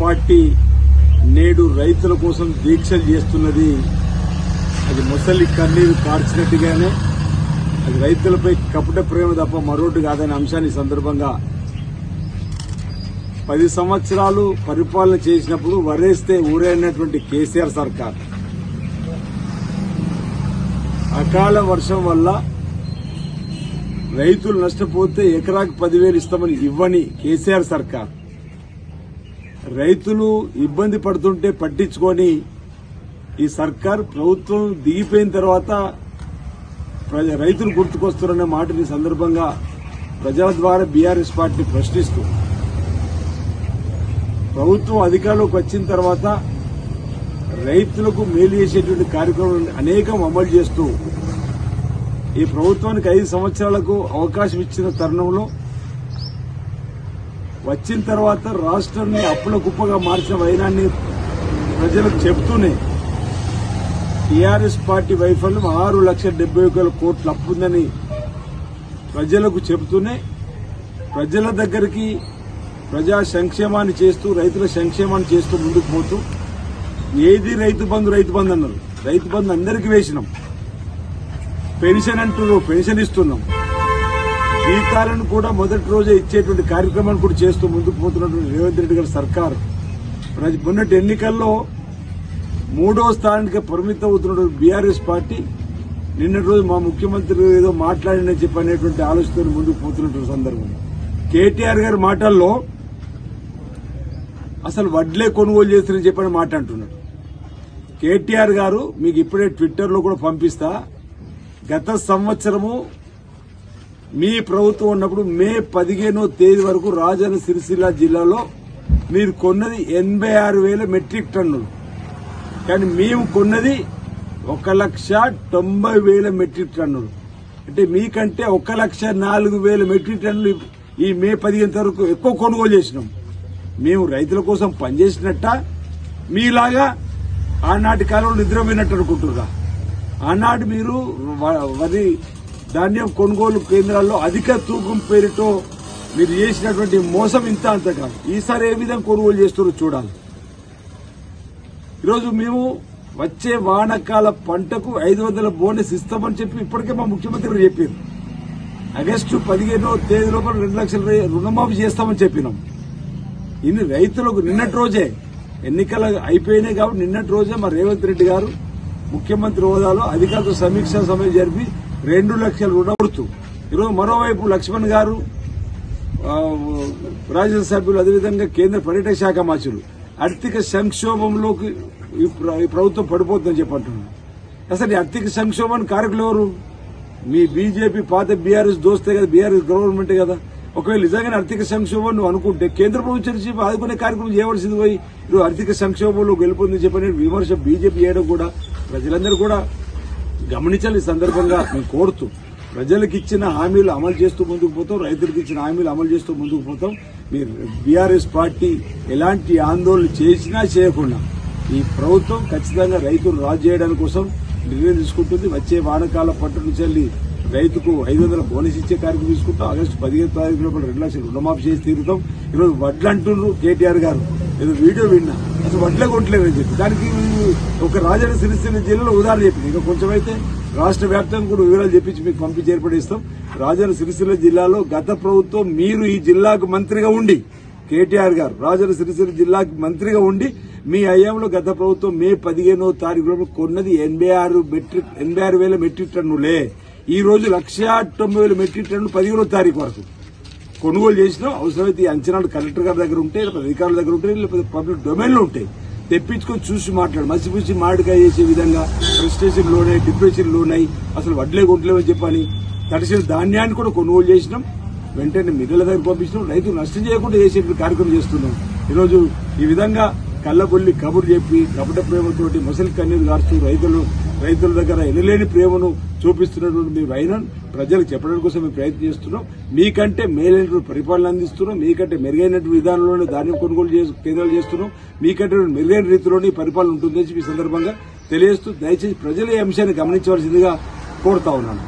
Party నేడు రైతుల కోసం దీక్షలు చేస్తున్నది. అది ముసలి కన్నీరు కార్చినట్టుగానే అది రైతులపై కపట ప్రేమ తప్ప మరొకటి కాదనే అంశాన్ని సందర్భంగా పది సంవత్సరాలు పరిపాలన చేసినప్పుడు వరేస్తే ఊరైనటువంటి కేసీఆర్ సర్కార్. అకాల వర్షం వల్ల రైతులు నష్టపోతే ఎకరాకు పదివేలు ఇస్తామని ఇవ్వని కేసీఆర్ సర్కార్. రైతులు ఇబ్బంది పడుతుంటే పట్టించుకొని ఈ సర్కార్ ప్రభుత్వం దిగిపోయిన తర్వాత ప్రజ- రైతులు గుర్తుకొస్తారనే మాటని సందర్భంగా ప్రజల ద్వారా బీఆర్ఎస్ పార్టీ ప్రశ్నిస్తూ ప్రభుత్వం అధికారంలోకి వచ్చిన తర్వాత రైతులకు మేలు చేసేటువంటి కార్యక్రమం అనేకం అమలు చేస్తూ ఈ ప్రభుత్వానికి ఐదు సంవత్సరాలకు అవకాశం ఇచ్చిన తరుణంలో వచ్చిన తర్వాత రాష్ట్రాన్ని అప్పుల కుప్పగా మార్చిన వైనాన్ని ప్రజలకు చెప్తూనే టీఆర్ఎస్ పార్టీ వైఫల్యం ఆరు లక్షల డెబ్బై ఒక వేల కోట్ల ఉందని ప్రజలకు చెబుతూనే ప్రజల దగ్గరికి ప్రజా సంక్షేమాన్ని చేస్తూ రైతుల సంక్షేమాన్ని చేస్తూ ముందుకు పోతూ ఏది రైతు బంధు రైతు బంధు అన్నారు. రైతు బంధు అందరికీ వేసినాం. పెన్షన్ అంటూ పెన్షన్ ఇస్తున్నాం. జీతాలను కూడా మొదటి రోజే ఇచ్చేటువంటి కార్యక్రమాన్ని కూడా చేస్తూ ముందుకు పోతున్నటువంటి రేవంత్ రెడ్డి గారి సర్కార్. ప్రతి మొన్నటి ఎన్నికల్లో మూడో స్థానానికి పరిమితం అవుతున్నటువంటి బీఆర్ఎస్ పార్టీ నిన్నటి రోజు మా ముఖ్యమంత్రి ఏదో మాట్లాడిన చెప్పి అనేటువంటి ఆలోచనతో ముందుకు పోతున్నటువంటి సందర్భం. కేటీఆర్ గారి మాటల్లో అసలు వడ్లే కొనుగోలు చేస్తారని చెప్పని మాట అంటున్నాడు. కేటీఆర్ గారు మీకు ఇప్పుడే ట్విట్టర్లో కూడా పంపిస్తా గత సంవత్సరము మీ ప్రభుత్వం ఉన్నప్పుడు మే పదిహేనో తేదీ వరకు రాజన్న సిరిసిల్ల జిల్లాలో మీరు కొన్నది ఎనభై ఆరు వేల మెట్రిక్ టన్నులు. కానీ మేము కొన్నది ఒక లక్ష తొంభై వేల మెట్రిక్ టన్నులు. అంటే మీకంటే ఒక లక్ష నాలుగు వేల మెట్రిక్ టన్నులు ఈ మే పదిహేను వరకు ఎక్కువ కొనుగోలు చేసినాం. మేము రైతుల కోసం పనిచేసినట్ట మీలాగా ఆనాటి కాలంలో నిద్రపోయినట్టు అనుకుంటున్నా ఆనాడు మీరు వరి ధాన్యం కొనుగోలు కేంద్రాల్లో అధిక తూకం పేరుతో మీరు చేసినటువంటి మోసం ఇంత అంత కాదు ఈసారి ఏ విధంగా కొనుగోలు చేస్తారో చూడాలి. ఈరోజు మేము వచ్చే వానకాల పంటకు ఐదు వందల బోనస్ ఇస్తామని చెప్పి ఇప్పటికే మా ముఖ్యమంత్రి చెప్పారు. ఆగస్టు పదిహేనో తేదీ లోపల రెండు లక్షల రుణమాఫీ చేస్తామని చెప్పినాం. ఇన్ని రైతులకు నిన్నటి రోజే ఎన్నికలు అయిపోయినాయి కాబట్టి నిన్నటి రోజే మా రేవంత్ రెడ్డి గారు ముఖ్యమంత్రి హోదాలో అధికారులతో సమీక్ష సమయం జరిపి రెండు లక్షల రుణమూర్తు ఈరోజు మరోవైపు లక్ష్మణ్ గారు రాజ్యసభ సభ్యులు అదేవిధంగా కేంద్ర పర్యాటక శాఖ మంత్రులు. ఆర్థిక సంక్షోభంలోకి ఈ ప్రభుత్వం పడిపోతుందని చెప్పంటున్నారు అసలు ఈ ఆర్థిక సంక్షోభానికి కారకులు ఎవరు? మీ బీజేపీ పాత బీఆర్ఎస్ దోస్తే కదా బీఆర్ఎస్ గవర్నమెంట్ కదా. ఒకవేళ నిజంగానే ఆర్థిక సంక్షోభం నువ్వు అనుకుంటే కేంద్ర ప్రభుత్వం నుంచి ఆదుకునే కార్యక్రమం చేయవలసింది పోయి ఆర్థిక సంక్షోభంలో గెలుపొందని చెప్పని విమర్శ బీజేపీ చేయడం కూడా ప్రజలందరూ కూడా గమనించాలి ఈ సందర్భంగా. మేము కోరుతూ ప్రజలకు ఇచ్చిన హామీలు అమలు చేస్తూ ముందుకు పోతాం రైతులకు ఇచ్చిన హామీలు అమలు చేస్తూ ముందుకు పోతాం. మీరు బీఆర్ఎస్ పార్టీ ఎలాంటి ఆందోళన చేసినా చేయకుండా ఈ ప్రభుత్వం ఖచ్చితంగా రైతులు రాజు చేయడానికి కోసం నిర్ణయం తీసుకుంటుంది. వచ్చే వానకాల పట్టు నుంచి వెళ్ళి రైతుకు ఐదు వందల బోనస్ ఇచ్చే కార్యక్రమం తీసుకుంటాం. ఆగస్టు పదిహేను తారీఖు లోపల రెండు లక్షలు రుణమాఫీ చేసి తీరుతాం. ఈరోజు వడ్లంటున్నారు కేటీఆర్ గారు. ఏదో వీడియో విన్నా. అసలు వడ్లే కొట్టలేదని చెప్పి. దానికి ఒక రాజన్న సిరిసిల్ల జిల్లాలో ఉదాహరణ చెప్పింది ఇంకా కొంచెమైతే అయితే రాష్ట్ర వ్యాప్తంగా కూడా వివరాలు చెప్పించి మీకు పంపించి ఏర్పడిస్తాం రాజన్న సిరిసిల్ల జిల్లాలో గత ప్రభుత్వం మీరు ఈ జిల్లాకు మంత్రిగా ఉండి కేటీఆర్ గారు రాజన్న సిరిసిల్ల జిల్లాకు మంత్రిగా ఉండి మీ హయాంలో గత ప్రభుత్వం మే పదిహేనో తారీఖులో కొన్నది ఎనభై ఆరు మెట్రిక్ ఎనభై ఆరు వేల మెట్రిక్ టన్నులే. ఈ రోజు లక్ష తొంభై వేల మెట్రిక్ టన్నులు పదిహేనో తారీఖు వరకు. కొనుగోలు చేసినా అవసరమైతే అంచనాలు కలెక్టర్ గారి దగ్గర ఉంటే లేకపోతే అధికారుల దగ్గర ఉంటే లేకపోతే పబ్లిక్ డొమైన్లో ఉంటాయి. తెప్పించుకొని చూసి మాట్లాడు. మసిపూసి మాడికాయ చేసే విధంగా ప్రెస్టేషన్ లోనై డిప్రెషన్ లోనై అసలు వడ్లే కొట్టలేమని చెప్పని తడిసిన ధాన్యాన్ని కూడా కొనుగోలు చేసినాం. వెంటనే మిల్లల దగ్గర పంపించినాం. రైతులు నష్టం చేయకుండా చేసే కార్యక్రమం చేస్తున్నాం. ఈరోజు ఈ విధంగా కళ్ళబొల్లి కబురు చెప్పి కపట ప్రేమతోటి ముసలి కన్నీరు గారుతూ రైతులు రైతుల దగ్గర ఎనలేని ప్రేమను చూపిస్తున్నటువంటి మీ అయినా ప్రజలకు చెప్పడం కోసం మేము ప్రయత్నం చేస్తున్నాం. మీకంటే మేలైనటువంటి పరిపాలన అందిస్తున్నాం. మీకంటే మెరుగైనటువంటి విధానంలోనే ధాన్యం కొనుగోలు చేసి కేంద్రాలు చేస్తున్నాం. మీకంటే మెరుగైన రీతిలోనే పరిపాలన ఉంటుందని చెప్పి ఈ సందర్భంగా తెలియజేస్తూ దయచేసి ప్రజలు ఈ అంశాన్ని గమనించవలసిందిగా కోరుతా ఉన్నాను.